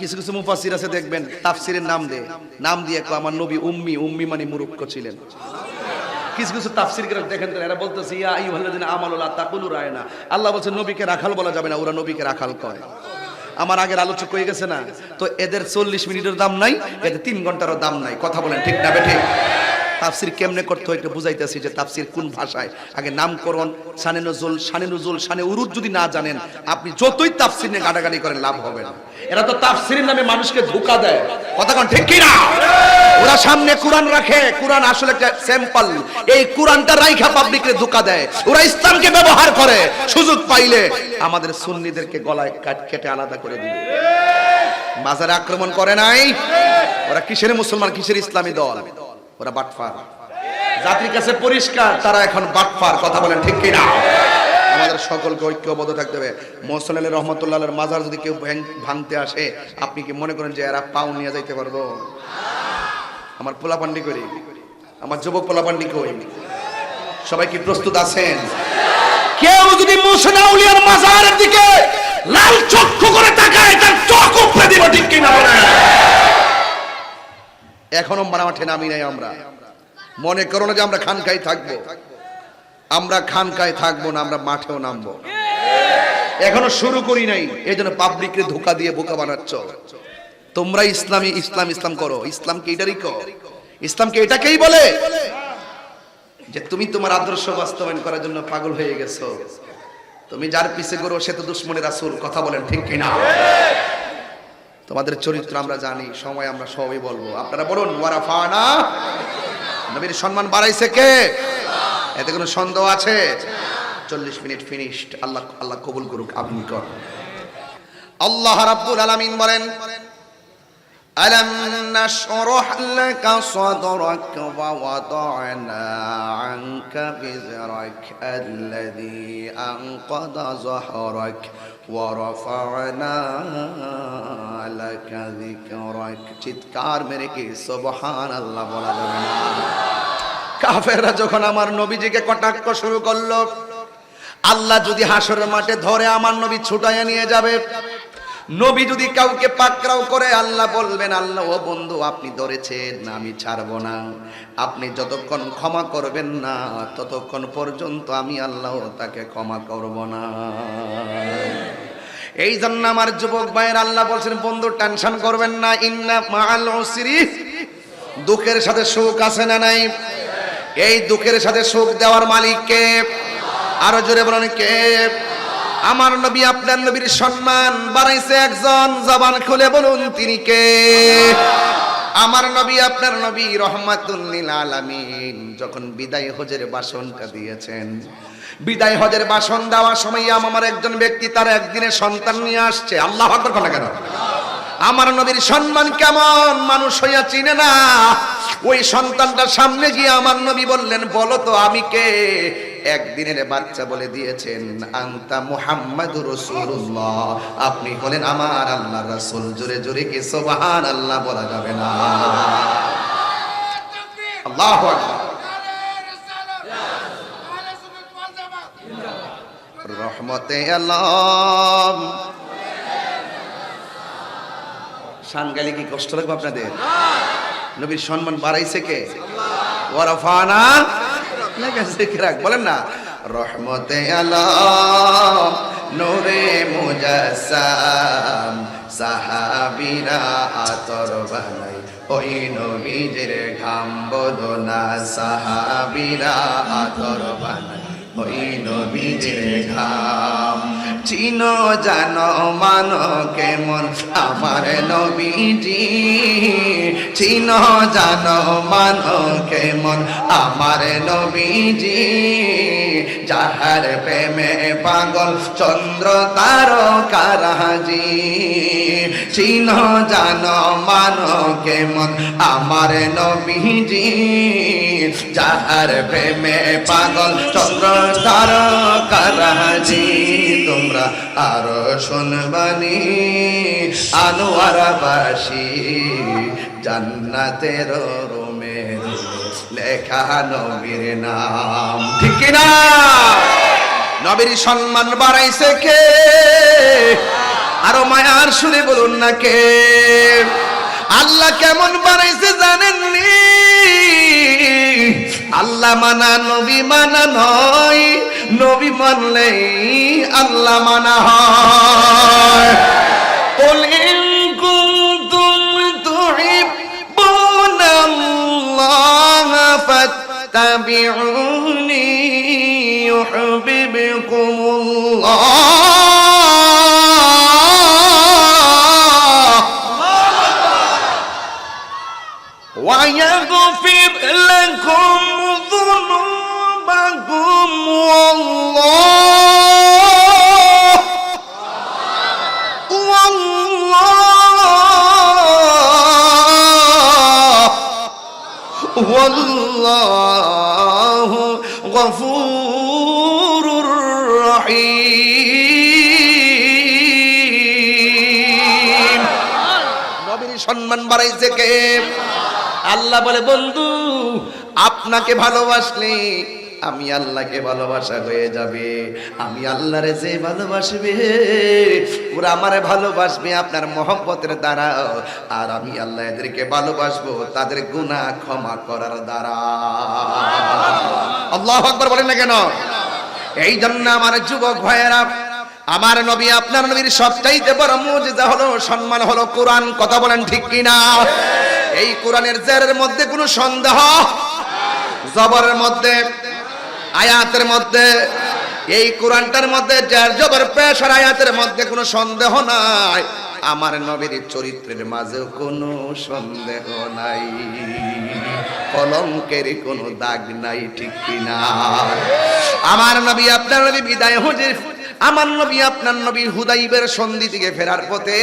কিছু কিছু মুফাসির আছে, দেখবেন, তাফসিরের নাম দে নাম দিয়ে আমার নবী উম্মি উম্মি মানে মুরুক্ষ ছিলেন। কিছু কিছু তাফসির করে দেখেন তো, এরা বলতেছে, ইয়া আইয়ুহাল্লাযিনা লা তাকুলু রায়না। আল্লাহ বলছে, নবীকে রাখাল বলা যাবে না, ওরা নবীকে রাখাল কয়। আমার আগের আলোচক হয়ে গেছে না, তো এদের চল্লিশ মিনিটের দাম নাই, এদের তিন ঘন্টারও দাম নাই। কথা বলেন ঠিক না, বেঠিক? তাফসির কেমনে করতে হয় একটু বুঝাইতেছি যে তাফসির কোন ভাষায়? আগে নামকরণ, শানে নজুল শানে নজুল, শানে উরুদ যদি না জানেন, আপনি যতই তাফসির নিয়ে গাটাগাটি করেন, লাভ হবে না। এরা তো তাফসিরের নামে মানুষকে ধোকা দেয়। কথা কোন, ঠিক কি না ওরা সামনে কোরআন রাখে, কোরআন আসলে একটা স্যাম্পল। এই কোরআনটা রাইখা পাবলিকরে ধোকা দেয়। ওরা ইসলামকে ব্যবহার করে, সুযোগ পাইলে আমাদের সুন্নিদেরকে গলায় কাট কেটে আলাদা করে দিবে। বাজারে আক্রমণ করে নাই? ওরা কিসের মুসলমান, কিসের ইসলামী দল? ওরা বাটফার। জাতির কাছে পরিষ্কার, তারা এখন বাটফার, কথা বলেন ঠিক কিনা? আমাদের সকলকে ঐক্যবদ্ধ থাকতে হবে। মোসল আলী রহমতুল্লাহ মাজার যদি কেউ ভাঙতে আসে, আপনি কি মনে করেন যে এরা পাও নিয়ে যাইতে পারব? আমার পোলাপান্ডি করি। আমার যুবক পোলাপান্ডি কই? সবাই কি প্রস্তুত আছেন? কেউ যদি মুসনাউলিয়ার মাজারের দিকে লাল চক্ষু করে তাকায়, তার চোখ উপড়ে দিব ঠিক কিনা বলেন? এখনও মারামাঠে নামি নাই আমরা। মনে করো না যে আমরা খানকায় থাকব। আমরা খানকায় থাকব না, আমরা মাঠেও নামবো। এখনও শুরু করি নাই এই জন্য পাবলিককে ধোকা দিয়ে বোকা বানাচ্ছ। তোমরা ইসলামী, ইসলাম ইসলাম করো। ইসলামকে এটারই কর ইসলামকে এটাকেই বলে যে তুমি তোমার আদর্শ বাস্তবায়ন করার জন্য পাগল হয়ে গেছো। তুমি যার পিছে করো সে তো দুশ্মনের রাসূল, কথা বলেন ঠিক কিনা? তোমাদের চরিত্র আমরা জানি সময় আমরা সবই বলবো আপনারা বলুন ওয়ারাফানা নবীর সম্মান বাড়াইছে কে এতে কোনো সন্দেহ আছে চল্লিশ মিনিট ফিনিশড আল্লাহ আল্লাহ কবুল করুক আপনি কর আল্লাহ রাব্বুল আলামিন বলেন ألم نشرح لك صدرك ووضعنا عنك وزرك الذي أنقض ظهرك ورفعنا لك ذكرك চিৎকার মেরে কি সুবহান আল্লাহ বলা যাবে না কাফেররা যখন আমার নবীজিকে কটাক্ষ শুরু করলো আল্লাহ যদি হাসরের মাঠে ধরে আমার নবী ছুটাইয়া নিয়ে যাবে নবী যদি কাউকে পাকড়াও করে, আল্লাহ বলবেন, আল্লাহ, ও বন্ধু, আপনি ধরেছেন, আমি ছাড়বো না। আপনি যতক্ষণ ক্ষমা করবেন না, ততক্ষণ পর্যন্ত আমি আল্লাহ তাকে ক্ষমা করব না। এই জন্য আমার যুবক ভাইয়ের, আল্লাহ বলছেন, বন্ধু, টেনশন করবেন না। ইন্না মাআল উসরি। দুঃখের সাথে সুখ আছে না নাই? এই দুঃখের সাথে সুখ দেওয়ার মালিক কে? আরও জোরে বলেন, কে? আমার নবী আপনার নবীর সম্মান বাড়াইছে একজন জবান খুলে বলুন, তিনি কে? আমার নবী আপনার নবী রহমাতুল্লিল আলামিন। যখন বিদায় হজের বাসনটা দিয়েছেন, বিদায় হজের বাসন দেওয়ার সময় আমার একজন ব্যক্তি তার একদিনের সন্তান নিয়ে আসছে। আল্লাহ আকবর কথা কেন? আমার নবীর সম্মান কেমন? মানুষ হইয়া চিনে না। ওই সন্তানটার সামনে গিয়ে আমার নবী বললেন, বলো তো আমি কে? একদিনের বাচ্চা বলে দিয়েছেন, আন্তা মুহাম্মাদুর রাসূলুল্লাহ। আপনি হলেন আমার আল্লাহ রাসূল। জোরে জোরে কি সুবহান আল্লাহ বলা যাবে না? আল্লাহু আকবার। রহমতে আলম শান গালি কি কষ্ট লাগবে আপনাদের? নবীর সম্মান বাড়াইছে কে? ওয়ারাফানা। লাগাছে কে রাখ বলেন না। রহমতে আলম নূরে মুজাসসাম, সাহাবীরা আতর বানাই। ওই নবীজের ঘাম বদনা সাহাবীরা আতর বানাই। ওই নবীজের ঘাম চিনো জানো মানো কেমন আমার নবীজি? চিনো জানো মানো কেমন আমার নবীজি? যাহার প্রেমে পাগল চন্দ্র তার কারাজি চিনো জানো মানো কেমন আমার নবীজি। যাহার প্রেমে পাগল চন্দ্র তার কারাজি তোমরা আরও শুনবানি আনোয়ারাবাসী। জান্নাতের রোমের নবীর সম্মান বাড়াইছে কে? আরও মায়ার শুনে বলুন না কে? আল্লাহ কেমন বানাইছে জানেননি? আল্লাহ মানা, নবী মানা নয়। নবী মানলেই আল্লাহ মানা হয়। فاتبعوني يحببكم الله. ويغفر لكم والله والله غفور رحيم নবীর সম্মান বাড়াইছে কে আল্লাহ বলে বন্ধু আপনাকে ভালোবাসলে আমি আল্লাহকে ভালোবাসা হয়ে যাবে। আমি আল্লাহরে যে ভালোবাসবে, ওরা আমারে ভালোবাসবে, আপনার মহব্বতের দ্বারা। আর আমি আল্লাহ এদেরকে ভালোবাসবো, তাদের গুনাহ ক্ষমা করার দ্বারা। আল্লাহ আকবার বলেন না কেন? এই জন্য আমার যুবক ভাইয়েরা, আমার নবী, আপনার নবীর সবচাইতে বড় মুজিজা হলো, সম্মান হলো কোরআন। কথা বলেন ঠিক কিনা? এই কোরআনের জেরের মধ্যে কোনো সন্দেহ? জবরের মধ্যে, আয়াতের মধ্যে, এই কোরআনটার মধ্যে যার জবর পেশার আয়াতের মধ্যে কোনো সন্দেহ নাই। আমার নবীর চরিত্রের মাঝেও কোনো সন্দেহ নাই। কলঙ্কের কোনো দাগ নাই, ঠিক কিনা? আমার নবী, আপনার নবী বিদায় হুজির আমার নবী আপনার নবী হুদাইবের সন্ধি থেকে ফেরার পথে,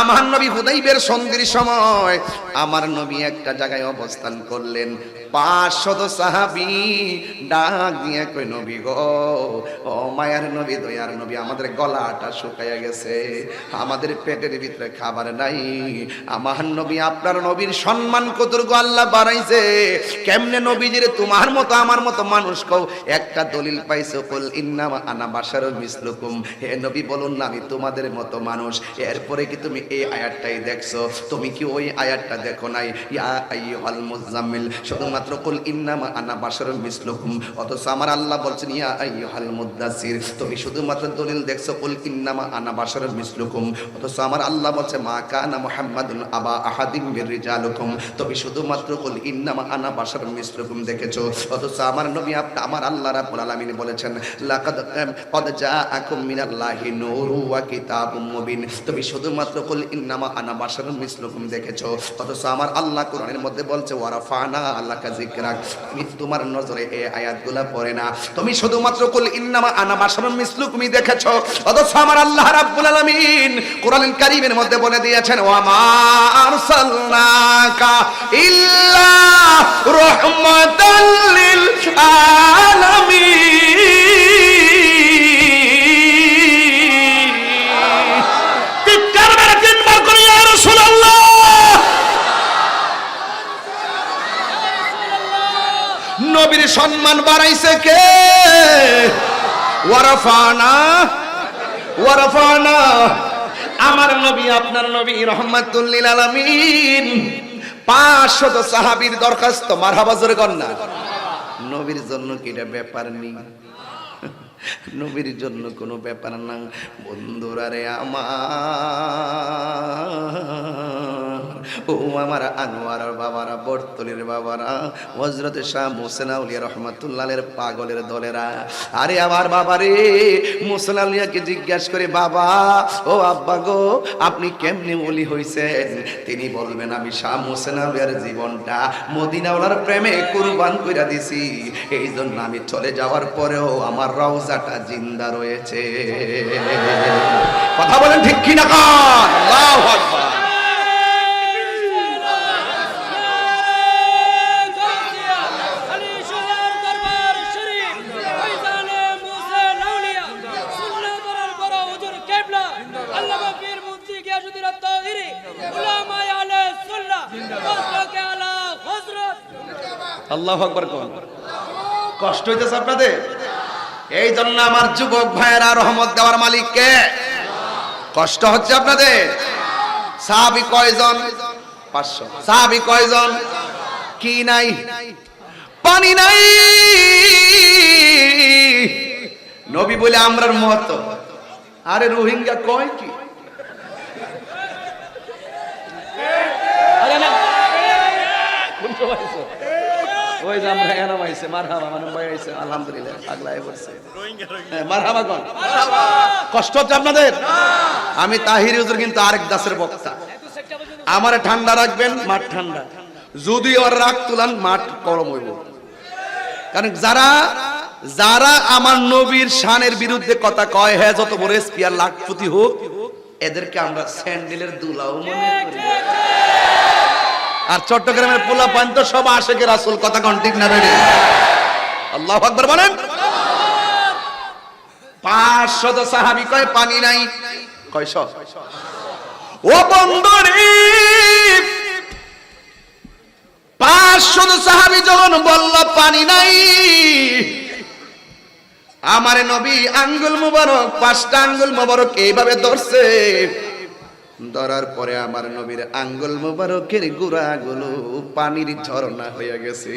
আমার নবী হুদাইবের সন্ধির সময় আমার নবী একটা জায়গায় অবস্থান করলেন। পাঁচশত সাহাবি ডাক দিয়ে কই নবী গো, ও মায়ার নবী, দয়ার নবী, আমাদের গলাটা শুকাইয়া গেছে, আমাদের পেটের ভিতরে খাবার নাই, আমার নবী আপনার নবীর সম্মান কতটুকু আল্লাহ বাড়াইছে, কেমনে নবীজিরে তোমার মতো, আমার মতো মানুষ কও একটা দলিল পাইছো, কল ইন্নামা আনা বাসার মিসলুকুম হে নবী, বলুন না, আমি তোমাদের মতো মানুষ। এরপরে কি তুমি এই আয়াতটাই দেখছ? তুমি কি ওই আয়াতটা দেখো নাই? ইয়া আইয়ুহাল মুজাম্মিল শুধুমাত্র কুল ইন্নামা আনা বাশারুম মিসলুকুম। অথচ আমার আল্লাহ বলছেন, ইয়া আইয়ুহাল মুদ্দাসির তুমি শুধুমাত্র দলিল দেখছ, কুল ইন্নামা আনা বাশারুম মিসলুকুম। অথচ আমার আল্লাহ বলছে, মা কানা মুহাম্মাদুন আবা আহাদিম মির রিজালুকুম। তুমি শুধুমাত্র কুল ইন্নামা আনা বাশারুম মিসলুকুম দেখেছ। অথচ আমার নবী আপনি আমার আল্লাহ রাব্বুল আলামিন বলেছেন, লাকাদ কদ জাআকুম মিনাল্লাহি নূরু ওয়া কিতাবুম মুবিন। তুমি শুধুমাত্র কুল ইন্নামা আনা বাশারুম মিসলুকুম দেখেছ, অথচ আমার আল্লাহ কোরআনের মধ্যে বলছে ওয়ারাফানা আল্লাহকা যিকরাক। তুমি তোমার নজরে এই আয়াতগুলা পড়ে না। তুমি শুধুমাত্র কুল ইন্নামা আনা বাশারুম মিসলুকুমই দেখেছ, অথচ আমার আল্লাহ রাব্বুল আলামিন কোরআনুল কারীমের মধ্যে বলে দিয়েছেন, ওয়া মা আরসালনাকা ইল্লা রাহমাতাল লিল আলামিন। নবীর সম্মান বাড়াইছে কে? ওয়ারাফানা ওয়ারাফানা। আমার নবী, আপনার নবী রহমাতুল্লিল আলামিন। পাঁচশত সাহাবীর দরখাস্ত, মারহাবা জোরে কন্যা নবীর জন্য কি এটা ব্যাপার নেই? নবীর জন্য কোনো ব্যাপার না। বন্ধুরা রে আমার, ও আমার আনোয়ার বাবারা বর্তলির বাবারা হজরত শাহ মোসেনা উলিয়া রহমাতুল্লাহের পাগলের দলেরা। আরে আমার বাবা রে, মোসেনা উলিয়াকে জিজ্ঞাসা করে, বাবা, ও আব্বা গো, আপনি কেমনে ওলি হইছেন? তিনি বলবেন, আমি শাহ মোসেনা উলিয়ার জীবনটা মদিনাওয়ালার প্রেমে কুরবান কইরা দিছি। এই জন্য আমি চলে যাওয়ার পরেও আমার রওজাটা জিন্দা রয়েছে। কথা বলেন ঠিক কিনা কান আল্লাহু আকবার। আল্লাহ আকবার কোন? কষ্ট হইতেছে আপনাদের? এই জন্য আমার যুবক ভাইয়েরা রহমত দেওয়ার মালিক কে? কষ্ট হচ্ছে আপনাদের? সাহাবি কয়জন? পাঁচশো। সাহাবি কয়জন? কি নাই? পানি নাই। নবী বলে আমরার মত। আরে রোহিঙ্গা কয় কি? আরে না। কোন সময়? ওই যে আমরা এনাম আইছে মারহাবা মানুষ ভাই আইছে আলহামদুলিল্লাহ আগলায় বলছে হ্যাঁ, মারহাবা কোন? কষ্ট হচ্ছে আপনাদের? আমি তাহির হুজুর কিন্তু আরেক দাসের বক্তা। আমারে ঠান্ডা রাখবেন মাঠ ঠান্ডা। যদি ওর রাগ তুলান মাঠ গরম হইব। কারণ যারা যারা আমার নবীর শানের বিরুদ্ধে কথা কয় হ্যাঁ যত বড় স্পিয়ার লাখপতি হোক এদেরকে আমরা স্যান্ডেলের দুলাও মনে করি। আর চট্টগ্রামের পোলা পান তো সব আশেকের আসল কথা কন, ঠিক না বেড়ে? আল্লাহ আকবার বলেন। পাঁচশত সাহাবি কয়, পানি নাই। কয়শ ও বন্দরে পাঁচশত সাহাবি যখন বলল, পানি নাই, আমারে নবী আঙ্গুল মুবারক, পাঁচটা আঙ্গুল মুবারক এইভাবে ধরছে। ধরার পরে আমার নবীর আঙ্গুল মুবারকের গুড়াগুলো পানির ঝর্ণা হয়ে গেছে।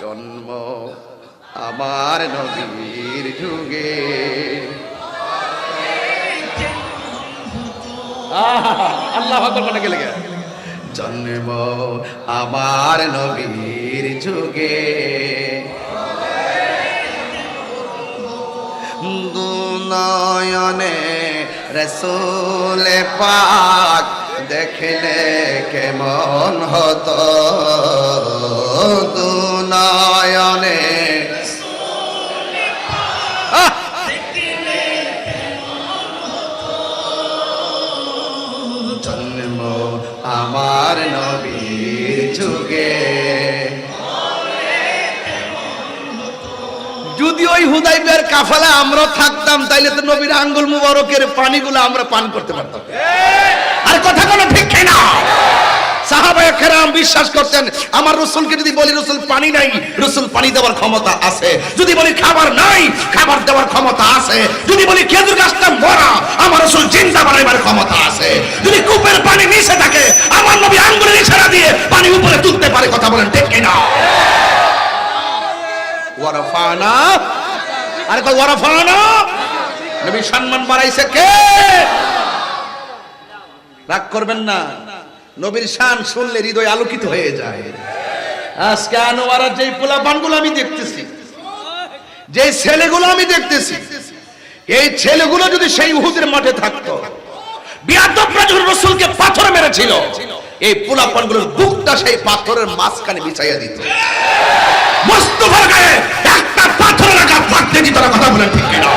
জন্ম আমার নবীর যুগে। আল্লাহ কোনে গেলে? জন্ম আমার নবীর যুগে। দুনয়নে রসুল পাক দেখলে কেমন হতো আহ! জন্ম আমার নবীর যুগে যদি ওই হুদাইবের কাফালা আমরা থাকতাম, তাইলে তো নবীর আঙ্গুল মুবারকের পানিগুলো আমরা পান করতে পারতাম। আর কথা কোনো ঠিক না। বিশ্বাস করতেন, আমার রসুলকে যদি বলি, রসুল, পানি নাই। রসুল, পানি দেওয়ার ক্ষমতা আছে। যদি বলি, খাবার নাই। খাবার দেওয়ার ক্ষমতা আছে। যদি বলি, খেজুর গাছটা মরা। আমার রসুল, জিন্দা বানাইবার ক্ষমতা আছে। যদি কূপের পানি নিচে থাকে, আমার নবী আঙ্গুলের ইশারা দিয়ে পানি উপরে তুলতে পারে, কথা বলেন ঠিক কিনা? ওয়ারাফানা। আরে কই ওয়ারাফানা? নবী সম্মান বাড়াইছে কে? রাগ করবেন না। নবীর শান শুনলে হৃদয় আলোকিত হয়ে যায়। আজকে আনোয়ারার যেই পোলাপানগুলো আমি দেখতেছি যে ছেলেগুলো আমি দেখতেছি, এই ছেলেগুলো যদি সেই উহুদের মাঠে থাকতো রসুলকে পাথর মেরেছিল, এই পোলাপানগুলোর বুকটা সেই পাথরের মাঝখানে বিছাইয়া দিত। মোস্তফার গায়ে দিত না কথা বলেন ঠিক কিনা?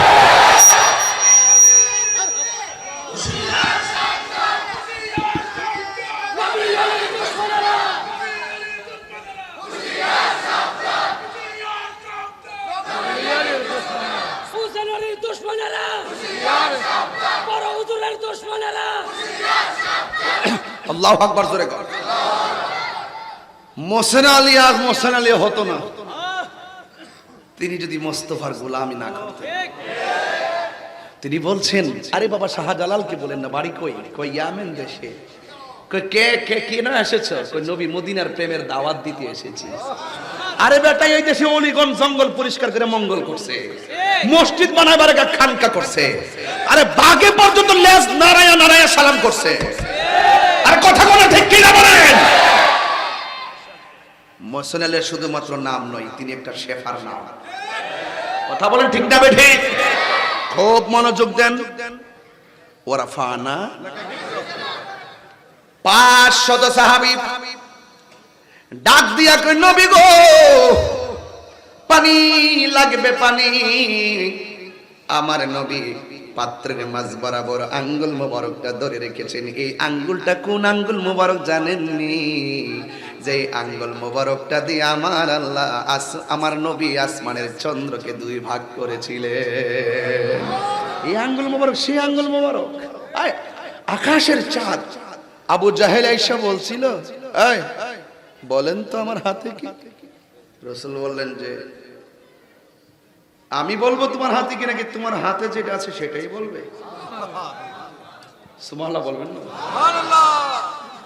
আল্লাহ আকবার জোরে কর। মোসেন আলী আর মোসেন আলী হতো না। তিনি যদি মোস্তফার গোলামি না করতেন। তিনি বলছেন আরে বাবা শাহজালালকে বলেন না বাড়ি কই? কই ইয়ামেন দেশে? কই কে কে কে না এসেছ? কই নবী মদিনার প্রেমের দাওয়াত দিতে এসেছি। আরে বেটা এই দেশে অলিগঞ্জ জঙ্গল পরিষ্কার করে মঙ্গল করছে। মসজিদ বানাবার একটা খানকা করছে। আরে বাগে পর্যন্ত লেজ নারায়ণ নারায়ণ সালাম করছে। আর কথা বলে ঠিক কিনা বলেন? মোসনালের শুধুমাত্র নাম নয় তিনি একটা শেফার নাম। কথা বলেন ঠিক না বেঠে? খুব মনোযোগ দেন। ওরা ফানা পাঁচ শত সাহাবি। ডাক দিয়া কই নবী গো, পানি লাগবে পানি। আমার নবী পাত্রের মাঝ বরাবর আঙ্গুল মোবারকটা ধরে রেখেছেন। এই আঙ্গুলটা কোন আঙ্গুল মোবারক জানেননি? যে আঙ্গুল মোবারকটা দিয়ে আমার আল্লাহ আমার নবী আসমানের চন্দ্রকে দুই ভাগ করেছিলে এই আঙ্গুল মোবারক, সেই আঙ্গুল মোবারক। আকাশের চাঁদ। আবু জাহেল আইসা বলছিল বলেন তো আমার হাতে কি? রসুল বললেন যে, আমি বলব তোমার হাতে কি নাকি তোমার হাতে যেটা আছে সেটাই বলবে। সুবহানাল্লাহ বলবেন না।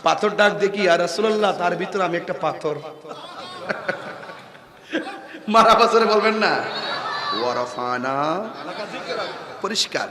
পাথর ডাক দেখি আর রাসুল্লাহ তার ভিতরে আমি একটা পাথর। মারা বছরে বলবেন না। পরিষ্কার।